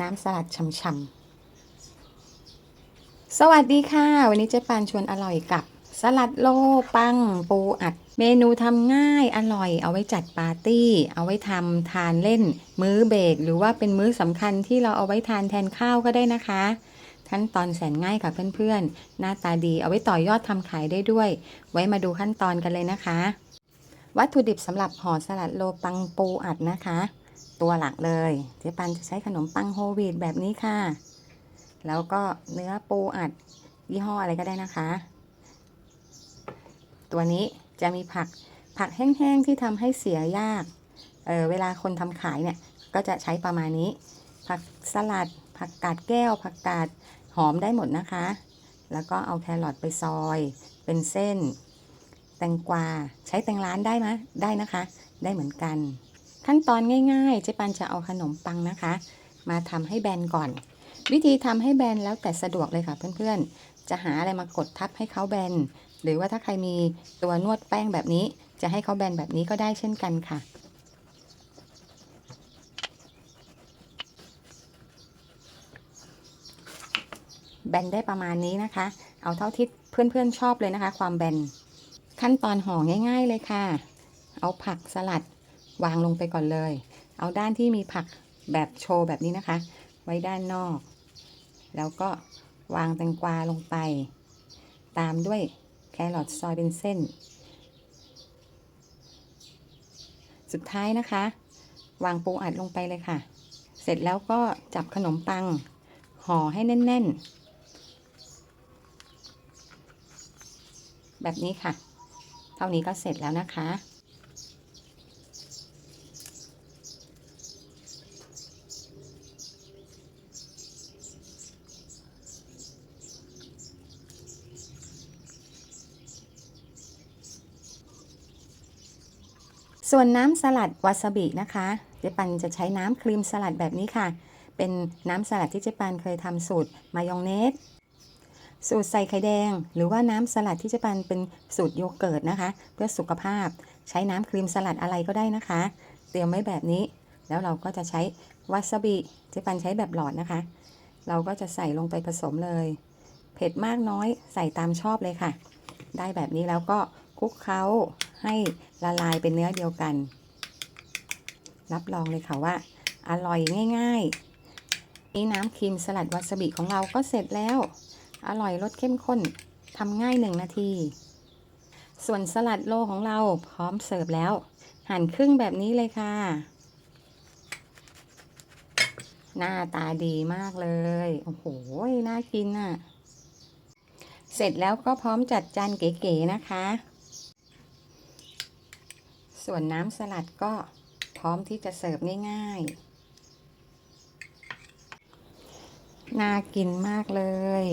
น้ำสลัดช่ำๆ สวัสดีค่ะ วันนี้เจ๊ปานชวนอร่อยกับ สลัดโลปังปูอัด เมนูทำง่ายอร่อย เอาไว้จัดปาร์ตี้ เอาไว้ทำทานเล่น มื้อเบรกหรือว่าเป็นมื้อสำคัญที่เราเอาไว้ทานแทนข้าวก็ได้นะคะขั้นตอนแสนง่ายค่ะเพื่อนๆ หน้าตาดีเอาไว้ต่อยอดทำขายได้ด้วย ไว้มาดูขั้นตอนกันเลยนะคะ วัตถุดิบสำหรับห่อสลัดโลปังปูอัดนะคะ ตัวหลักเลยเจ๊ปันจะใช้ขนมปังโฮลวีตแบบนี้ค่ะ แล้วก็เนื้อปูอัดยี่ห้ออะไรก็ได้นะคะ ตัวนี้จะมีผักผักแห้งๆที่ทำให้เสียยากเออเวลาคนทำขายเนี่ยก็จะใช้ประมาณนี้ ผักสลัด ผักกาดแก้ว ผักกาดหอมได้หมดนะคะ แล้วก็เอาแครอทไปซอย เป็นเส้น แตงกวาใช้แตงร้านได้ไหมได้นะคะ ได้เหมือนกัน ขั้นตอนง่ายๆ เจ๊ปันจะเอาขนมปังนะคะ มาทำให้แบนก่อน วิธีทำให้แบนแล้วแต่สะดวกเลยค่ะเพื่อนๆ จะหาอะไรมากดทับให้เขาแบน หรือว่าถ้าใครมีตัวนวดแป้งแบบนี้ จะให้เขาแบนแบบนี้ก็ได้เช่นกันค่ะแบนได้ประมาณนี้นะคะ เอาเท่าที่เพื่อนๆชอบเลยนะคะ ความแบน ขั้นตอนห่อง่าย ๆ เลยค่ะ เอาผักสลัด วางลงไปก่อนเลย เอาด้านที่มีผักแบบโชว์แบบนี้นะคะ ไว้ด้านนอก แล้วก็วางแตงกวาลงไป ตามด้วยแครอทซอยเป็นเส้น สุดท้ายนะคะ วางปูอัดลงไปเลยค่ะ เสร็จแล้วก็จับขนมปัง ห่อให้แน่น ๆ แบบนี้ค่ะ เท่านี้ก็เสร็จแล้วนะคะ ส่วนน้ำสลัดวาซาบินะคะเจ๊ปันจะใช้น้ำครีมสลัดแบบนี้ค่ะ เป็นน้ำสลัดที่เจ๊ปันเคยทำสูตรมายองเนส สูตรใส่ไข่แดง หรือว่าน้ำสลัดที่เจ๊ปันเป็นสูตรโยเกิร์ตนะคะ เพื่อสุขภาพ ใช้น้ำครีมสลัดอะไรก็ได้นะคะ เตรียมไว้แบบนี้ แล้วเราก็จะใช้วาซาบิเจ๊ปันใช้แบบหลอดนะคะ เราก็จะใส่ลงไปผสมเลย เผ็ดมากน้อยใส่ตามชอบเลยค่ะ ได้แบบนี้แล้วก็คลุกเคล้า ให้ละลายเป็นเนื้อเดียวกัน รับรองเลยค่ะว่า อร่อยง่ายๆนี่น้ำครีมสลัดวาซาบิของเราก็เสร็จแล้ว อร่อยรสเข้มข้นทำง่ายหนึ่งนาที ส่วนสลัดโลของเราพร้อมเสิร์ฟแล้ว หั่นครึ่งแบบนี้เลยค่ะ หน้าตาดีมากเลย โอ้โห น่ากินอะ เสร็จแล้วก็พร้อมจัดจานเก๋ๆนะคะ ส่วนน้ำสลัดก็พร้อมที่จะเสิร์ฟง่ายๆ น่ากินมากเลย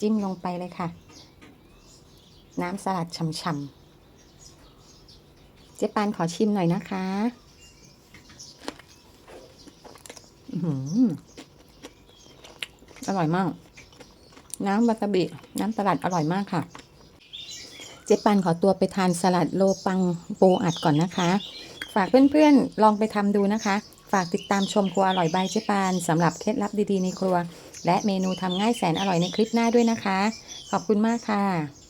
จิ้มลงไปเลยค่ะ น้ำสลัดช่ำๆ เจ๊ปานขอชิมหน่อยนะคะอือหืออร่อยมาก น้ำวาซาบิ น้ำสลัดอร่อยมากค่ะ เจ๊ปันขอตัวไปทานสลัดโลปังปูอัดก่อนนะคะ ฝากเพื่อนๆลองไปทำดูนะคะ ฝากติดตามชมครัวอร่อยบายเจ๊ปานสำหรับเคล็ดลับดีๆในครัว และเมนูทำง่ายแสนอร่อยในคลิปหน้าด้วยนะคะ ขอบคุณมากค่ะ